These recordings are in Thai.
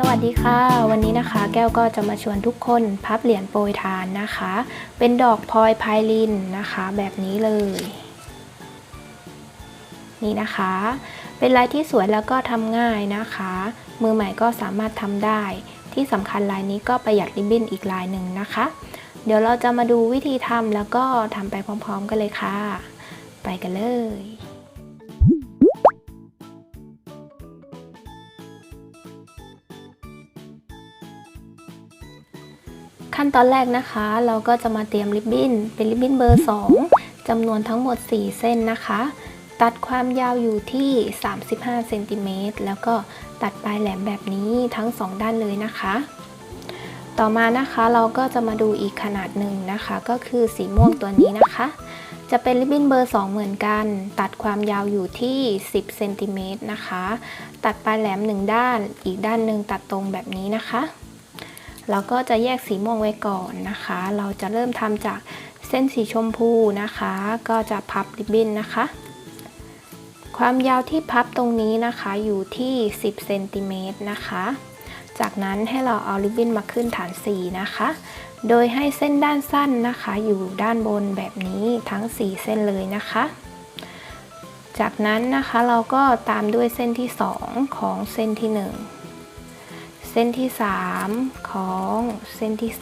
สวัสดีค่ะ วันนี้นะคะ แก้วก็จะมาชวนทุกคนพับเหรียญโปรยทานนะคะ เป็นดอกพลอยไพลินนะคะ แบบนี้เลย นี่นะคะ เป็นลายที่สวยแล้วก็ทำง่ายนะคะ มือใหม่ก็สามารถทำได้ ที่สำคัญลายนี้ก็ประหยัดริบบิ้นอีกลายหนึ่งนะคะ เดี๋ยวเราจะมาดูวิธีทำแล้วก็ทำไปพร้อมๆกันเลยค่ะ ไปกันเลย ขั้นตอนแรกนะคะ เราก็จะมาเตรียมริบบิ้น เป็นริบบิ้นเบอร์ 2จำนวนทั้งหมด 4 เส้นนะคะ ตัดความยาวอยู่ที่ 35เซนติเมตรแล้วก็ตัดปลายแหลมแบบนี้ทั้ง 2 ด้านเลยนะคะ ต่อมานะคะเราก็จะมาดูอีกขนาดหนึ่งนะคะ ก็คือสีม่วงตัวนี้นะคะ จะเป็นริบบิ้นเบอร์ 2 เหมือนกัน ตัดความยาวอยู่ที่ 10เซนติเมตรนะคะ ตัดปลายแหลม 1 ด้าน อีกด้านหนึ่งตัดตรงแบบนี้นะคะ เราก็จะแยกสีม่วงไว้ก่อนนะคะ เราจะเริ่มทำจากเส้นสีชมพูนะคะ ก็จะพับริบบิ้นนะคะ ความยาวที่พับตรงนี้นะคะอยู่ที่ 10เซนติเมตรนะคะ จากนั้นให้เราเอาริบบิ้นมาขึ้นฐานสีนะคะ โดยให้เส้นด้านสั้นนะคะ อยู่ด้านบนแบบนี้ทั้ง 4 เส้นเลยนะคะ จากนั้นนะคะเราก็ตามด้วยเส้นที่ 2 ของเส้นที่ 1 ส้นที่ 3 ของเส้นที่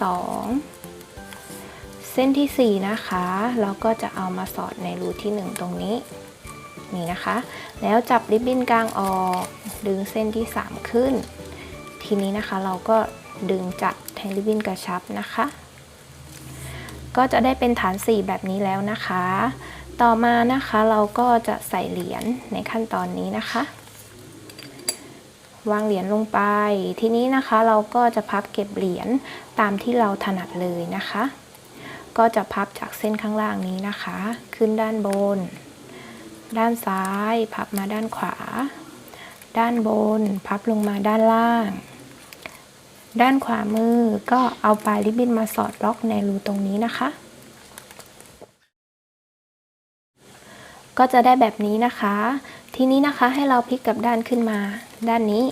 2 เส้นทีสี่ 4 นะคะ เราก็จะเอามาสอดในรูที่ 1 ตรงนี้ นี่นะคะ แล้วจับริบบิ้นกลางออกดึงเส้นที่ 3 ขึ้น ทีนี้นะคะเราก็ดึงจัดให้ริบบิ้นกระชับนะคะ ก็จะได้เป็นฐาน 4 แบบนี้แล้วนะคะ ต่อมานะคะเราก็จะใส่เหรียญในขั้นตอนนี้นะคะ วางเหรียญลงไป ทีนี้นะคะเราก็จะพับเก็บเหรียญตามที่เราถนัดเลยนะคะ ก็จะพับจากเส้นข้างล่างนี้นะคะ ขึ้นด้านบน ด้านซ้าย พับมาด้านขวา ด้านบน พับลงมาด้านล่าง ด้านขวามือก็เอาปลายริบบิ้นมาสอดล็อกในรูตรงนี้นะคะก็จะได้แบบนี้นะคะ ทีนี้นะคะให้เราพลิกกับด้านขึ้นมา ด้านนี้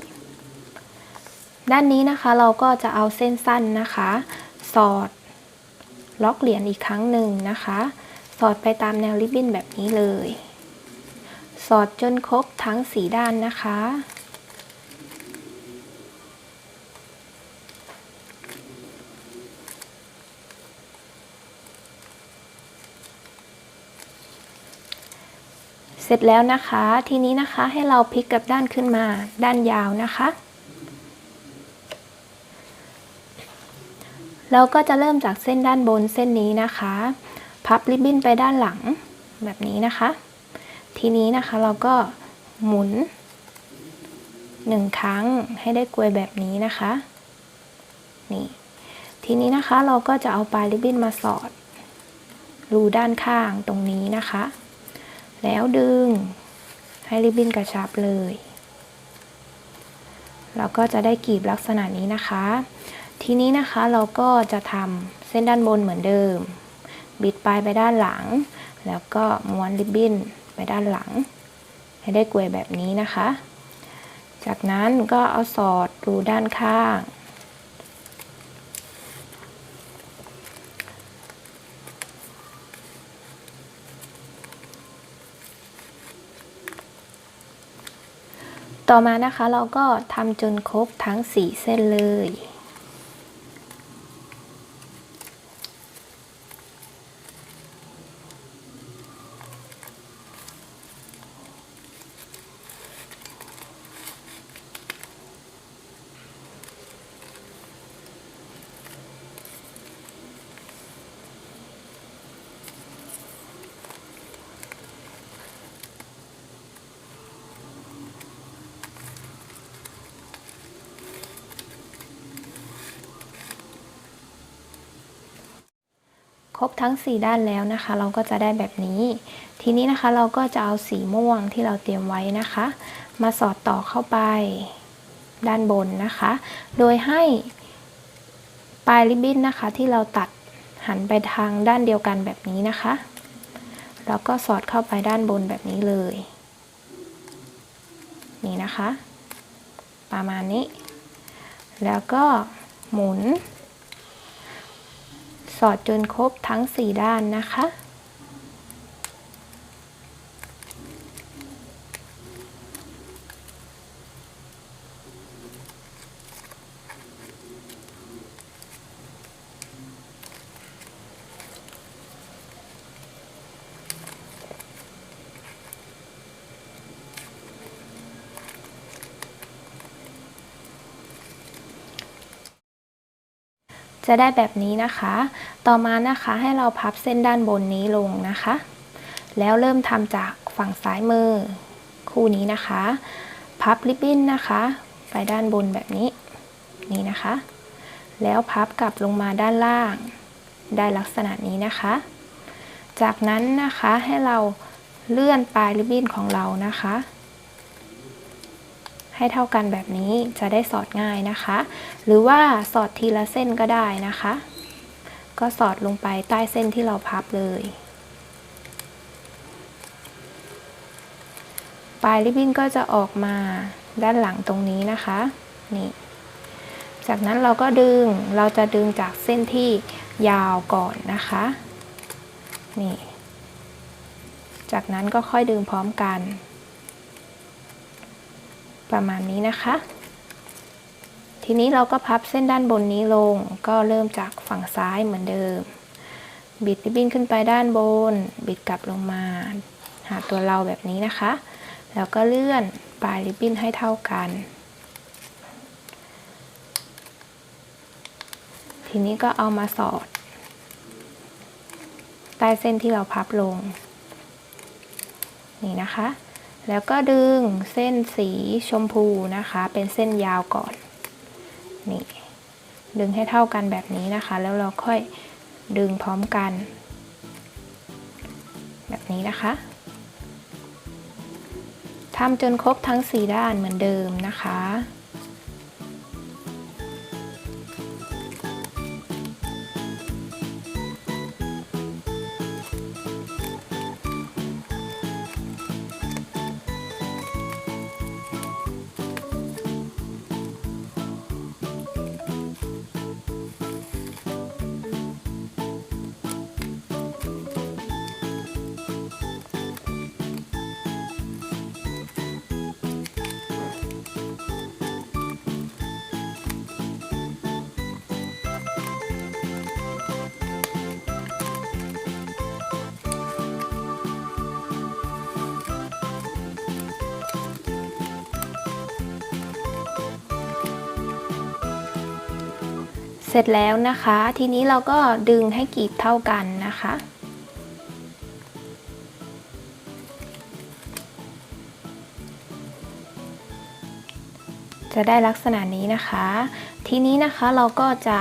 ด้านนี้นะคะเราก็จะเอาเส้นสั้นนะคะ สอดล็อกเหรียญอีกครั้งหนึ่งนะคะ สอดไปตามแนวริบบิ้นแบบนี้เลย สอดจนครบทั้งสีด้านนะคะ เสร็จแล้วนะคะ ทีนี้นะคะให้เราพลิกกลับด้านขึ้นมาด้านยาวนะคะ เราก็จะเริ่มจากเส้นด้านบนเส้นนี้นะคะ พับริบบิ้นไปด้านหลังแบบนี้นะคะ ทีนี้นะคะเราก็หมุนหนึ่งครั้งให้ได้กลวยแบบนี้นะคะนี่ทีนี้นะคะเราก็จะเอาปลายริบบิ้นมาสอด รูด้านข้างตรงนี้นะคะ แล้วดึงให้ริบบิ้นกระชับเลย เราก็จะได้กลีบลักษณะนี้นะคะ ทีนี้นะคะเราก็จะทำเส้นด้านบนเหมือนเดิม บิดปลายไปด้านหลัง แล้วก็ม้วนริบบิ้นไปด้านหลัง ให้ได้กลวยแบบนี้นะคะ จากนั้นก็เอาสอดรูด้านข้าง ต่อมานะคะเราก็ทำจนครบทั้ง 4 เส้นเลย รบทั้ง 4 ด้านแล้วนะคะ เราก็จะได้แบบนี้ ทีนี้นะคะเราก็จะเอาสีม่วงที่เราเตรียมไว้นะคะ มาสอดต่อเข้าไปด้านบนนะคะ โดยให้ปลายริบบิ้นนะคะ ที่เราตัดหันไปทางด้านเดียวกันแบบนี้นะคะ แล้วก็สอดเข้าไปด้านบนแบบนี้เลย นี่นะคะ ประมาณนี้ แล้วก็หมุน สอดจนครบทั้ง 4 ด้านนะคะ จะได้แบบนี้นะคะ ต่อมานะคะให้เราพับเส้นด้านบนนี้ลงนะคะ แล้วเริ่มทำจากฝั่งซ้ายมือ คู่นี้นะคะ พับริบบิ้นนะคะ ไปด้านบนแบบนี้ นี่นะคะ แล้วพับกลับลงมาด้านล่าง ได้ลักษณะนี้นะคะ จากนั้นนะคะให้เราเลื่อนปลายริบบิ้นของเรานะคะ ให้เท่ากันแบบนี้จะได้สอดง่ายนะคะ หรือว่าสอดทีละเส้นก็ได้นะคะ ก็สอดลงไปใต้เส้นที่เราพับเลยปลายริบบิ้นก็จะออกมาด้านหลังตรงนี้นะคะนี่จากนั้นเราก็ดึงเราจะดึงจากเส้นที่ยาวก่อนนะคะนี่จากนั้นก็ค่อยดึงพร้อมกัน ประมาณนี้นะคะ ทีนี้เราก็พับเส้นด้านบนนี้ลง ก็เริ่มจากฝั่งซ้ายเหมือนเดิม บิดริบบิ้นขึ้นไปด้านบน บิดกลับลงมา หาตัวเราแบบนี้นะคะ แล้วก็เลื่อนปลายริบบิ้นให้เท่ากัน ทีนี้ก็เอามาสอด ใต้เส้นที่เราพับลง นี่นะคะ แล้วก็ดึงเส้นสีชมพูนะคะ เป็นเส้นยาวก่อน นี่ ดึงให้เท่ากันแบบนี้นะคะ แล้วเราค่อยดึงพร้อมกัน แบบนี้นะคะทำจนครบทั้ง 4 ด้านเหมือนเดิมนะคะ เสร็จแล้วนะคะ ทีนี้เราก็ดึงให้กรีบเท่ากันนะคะ จะได้ลักษณะนี้นะคะ ทีนี้นะคะเราก็จะ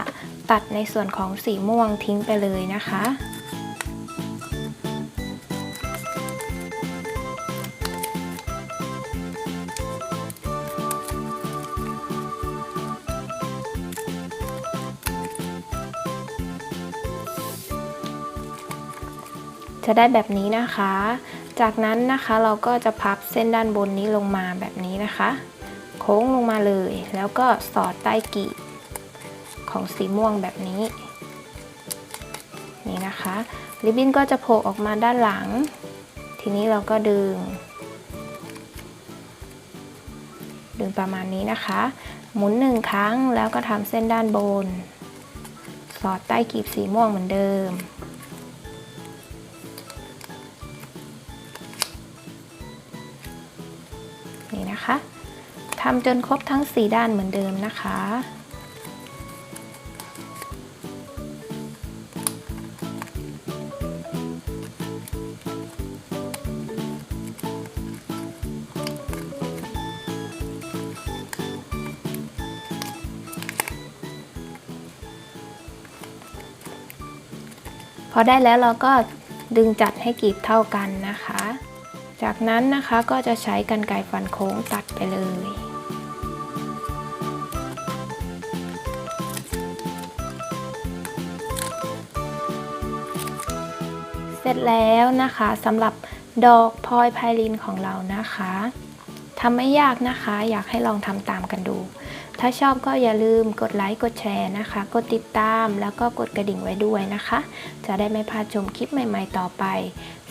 ตัดในส่วนของสีม่วงทิ้งไปเลยนะคะ จะได้แบบนี้นะคะ จากนั้นนะคะเราก็จะพับเส้นด้านบนนี้ลงมาแบบนี้นะคะ โค้งลงมาเลย แล้วก็สอดใต้กีบของสีม่วงแบบนี้ นี่นะคะ ริบบิ้นก็จะโผล่ออกมาด้านหลัง ทีนี้เราก็ดึง ดึงประมาณนี้นะคะ หมุนหนึ่งครั้งแล้วก็ทำเส้นด้านบน สอดใต้กีบสีม่วงเหมือนเดิม นะคะทำจนครบทั้ง 4 ด้านเหมือนเดิมนะคะ พอได้แล้วเราก็ดึงจัดให้กรีบเท่ากันนะคะ จากนั้นนะคะก็จะใช้กรรไกรฟันโค้งตัดไปเลยเสร็จแล้วนะคะสำหรับดอกพลอยไพลินของเรานะคะทำไม่ยากนะคะ อยากให้ลองทำตามกันดู ถ้าชอบก็อย่าลืมกดไลค์กดแชร์นะคะ กดติดตามแล้วก็กดกระดิ่งไว้ด้วยนะคะ จะได้ไม่พลาดชมคลิปใหม่ๆต่อไป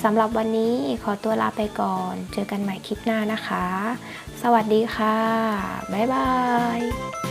สำหรับวันนี้ขอตัวลาไปก่อน เจอกันใหม่คลิปหน้านะคะ สวัสดีค่ะ บ๊ายบาย